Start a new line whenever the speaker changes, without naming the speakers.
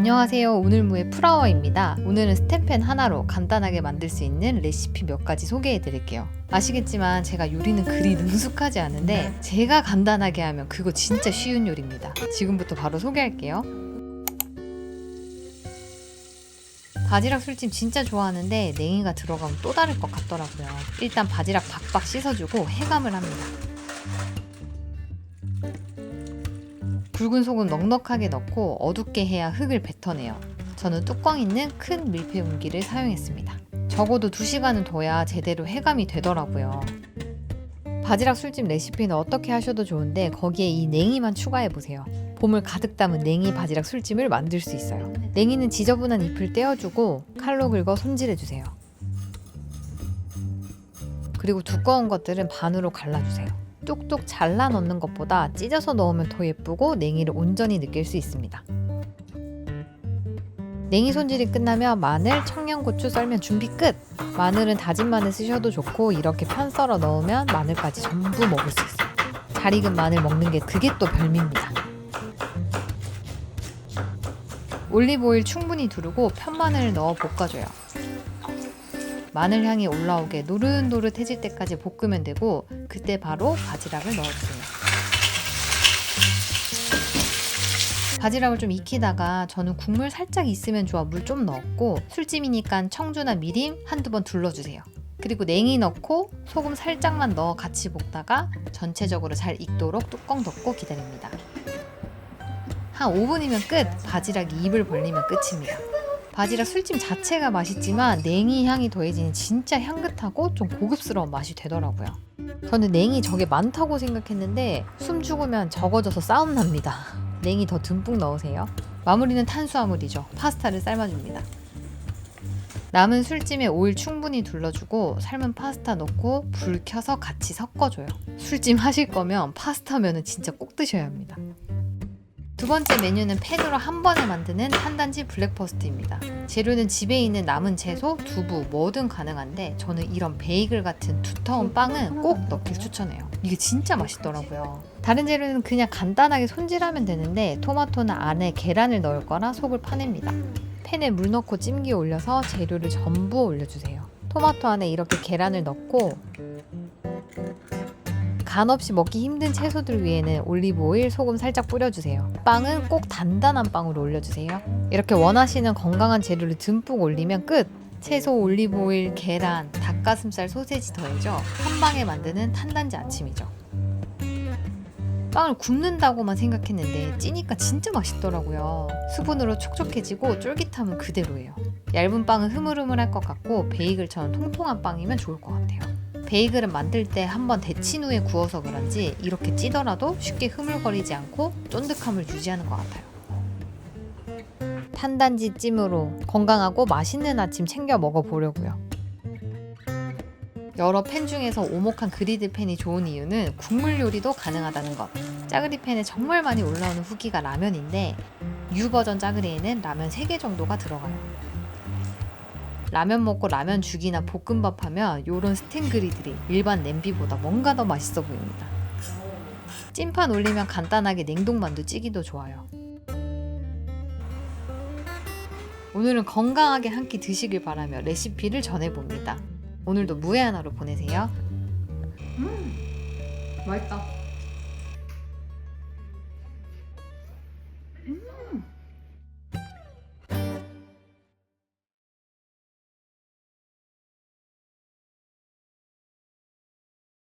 안녕하세요. 오늘무의 프라워입니다. 오늘은 스텐펜 하나로 간단하게 만들 수 있는 레시피 몇 가지 소개해 드릴게요. 아시겠지만 제가 요리는 그리 능숙하지 않은데 제가 간단하게 하면 그거 진짜 쉬운 요리입니다. 지금부터 바로 소개할게요. 바지락 술찜 진짜 좋아하는데 냉이가 들어가면 또 다를 것 같더라고요. 일단 바지락 박박 씻어주고 해감을 합니다. 굵은 소금 넉넉하게 넣고 어둡게 해야 흙을 뱉어내요. 저는 뚜껑 있는 큰 밀폐 용기를 사용했습니다. 적어도 2시간은 둬야 제대로 해감이 되더라고요. 바지락 술집 레시피는 어떻게 하셔도 좋은데 거기에 이 냉이만 추가해 보세요. 봄을 가득 담은 냉이 바지락 술찜을 만들 수 있어요. 냉이는 지저분한 잎을 떼어주고 칼로 긁어 손질해 주세요. 그리고 두꺼운 것들은 반으로 갈라주세요. 뚝뚝 잘라 넣는 것보다 찢어서 넣으면 더 예쁘고 냉이를 온전히 느낄 수 있습니다. 냉이 손질이 끝나면 마늘, 청양고추 썰면 준비 끝! 마늘은 다진 마늘 쓰셔도 좋고 이렇게 편 썰어 넣으면 마늘까지 전부 먹을 수 있어요. 잘 익은 마늘 먹는 게 그게 또 별미입니다. 올리브오일 충분히 두르고 편마늘을 넣어 볶아줘요. 마늘 향이 올라오게 노릇노릇해질 때까지 볶으면 되고 그때 바로 바지락을 넣어주세요. 바지락을 좀 익히다가 저는 국물 살짝 있으면 좋아 물 좀 넣었고 술찜이니까 청주나 미림 한두 번 둘러주세요. 그리고 냉이 넣고 소금 살짝만 넣어 같이 볶다가 전체적으로 잘 익도록 뚜껑 덮고 기다립니다. 한 5분이면 끝! 바지락이 입을 벌리면 끝입니다. 바지락 술찜 자체가 맛있지만 냉이 향이 더해지는 진짜 향긋하고 좀 고급스러운 맛이 되더라고요. 저는 냉이 저게 많다고 생각했는데 숨 죽으면 적어져서 싸움 납니다. 냉이 더 듬뿍 넣으세요. 마무리는 탄수화물이죠. 파스타를 삶아줍니다. 남은 술찜에 오일 충분히 둘러주고 삶은 파스타 넣고 불 켜서 같이 섞어줘요. 술찜 하실 거면 파스타면은 진짜 꼭 드셔야 합니다. 두 번째 메뉴는 팬으로 한 번에 만드는 탄단지 블랙퍼스트입니다. 재료는 집에 있는 남은 채소, 두부, 뭐든 가능한데 저는 이런 베이글 같은 두터운 빵은 꼭 넣길 추천해요. 이게 진짜 맛있더라고요. 다른 재료는 그냥 간단하게 손질하면 되는데 토마토는 안에 계란을 넣을 거라 속을 파냅니다. 팬에 물 넣고 찜기에 올려서 재료를 전부 올려주세요. 토마토 안에 이렇게 계란을 넣고 간 없이 먹기 힘든 채소들 위에는 올리브 오일, 소금 살짝 뿌려주세요. 빵은 꼭 단단한 빵으로 올려주세요. 이렇게 원하시는 건강한 재료를 듬뿍 올리면 끝! 채소, 올리브 오일, 계란, 닭가슴살, 소세지 더해져 한 방에 만드는 탄단지 아침이죠. 빵을 굽는다고만 생각했는데 찌니까 진짜 맛있더라고요. 수분으로 촉촉해지고 쫄깃함은 그대로예요. 얇은 빵은 흐물흐물할 것 같고 베이글처럼 통통한 빵이면 좋을 것 같아요. 베이글은 만들 때 한번 데친 후에 구워서 그런지 이렇게 찌더라도 쉽게 흐물거리지 않고 쫀득함을 유지하는 것 같아요. 탄단지 찜으로 건강하고 맛있는 아침 챙겨 먹어보려고요. 여러 팬 중에서 오목한 그리드 팬이 좋은 이유는 국물 요리도 가능하다는 것. 짜그리 팬에 정말 많이 올라오는 후기가 라면인데 U 버전 짜그리에는 라면 3개 정도가 들어가요. 라면 먹고 라면 죽이나 볶음밥 하면 요런 스텐그리들이 일반 냄비보다 뭔가 더 맛있어 보입니다. 찐판 올리면 간단하게 냉동만두 찌기도 좋아요. 오늘은 건강하게 한 끼 드시길 바라며 레시피를 전해봅니다. 오늘도 무해 하나로 보내세요.
음, 맛있다.